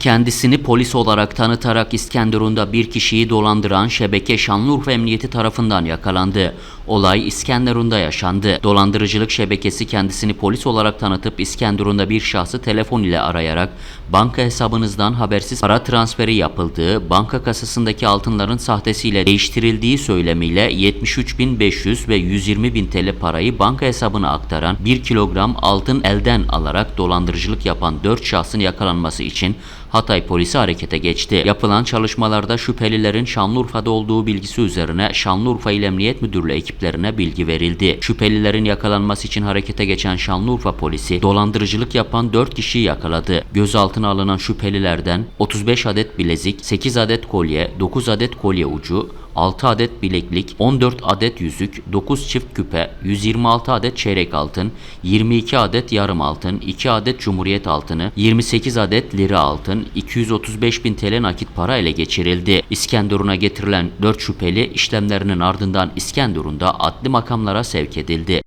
Kendisini polis olarak tanıtarak İskenderun'da bir kişiyi dolandıran şebeke Şanlıurfa Emniyeti tarafından yakalandı. Olay İskenderun'da yaşandı. Dolandırıcılık şebekesi kendisini polis olarak tanıtıp İskenderun'da bir şahsı telefon ile arayarak banka hesabınızdan habersiz para transferi yapıldığı, banka kasasındaki altınların sahtesiyle değiştirildiği söylemiyle 73.500 ve 120.000 TL parayı banka hesabına aktaran 1 kilogram altın elden alarak dolandırıcılık yapan 4 şahsın yakalanması için Hatay polisi harekete geçti. Yapılan çalışmalarda şüphelilerin Şanlıurfa'da olduğu bilgisi üzerine Şanlıurfa İl Emniyet Müdürlüğü ekiplerine bilgi verildi. Şüphelilerin yakalanması için harekete geçen Şanlıurfa polisi dolandırıcılık yapan 4 kişiyi yakaladı. Gözaltına alınan şüphelilerden 35 adet bilezik, 8 adet kolye, 9 adet kolye ucu, 6 adet bileklik, 14 adet yüzük, 9 çift küpe, 126 adet çeyrek altın, 22 adet yarım altın, 2 adet cumhuriyet altını, 28 adet lira altın, 235 bin TL nakit para ele geçirildi. İskenderun'a getirilen 4 şüpheli işlemlerinin ardından İskenderun'da adli makamlara sevk edildi.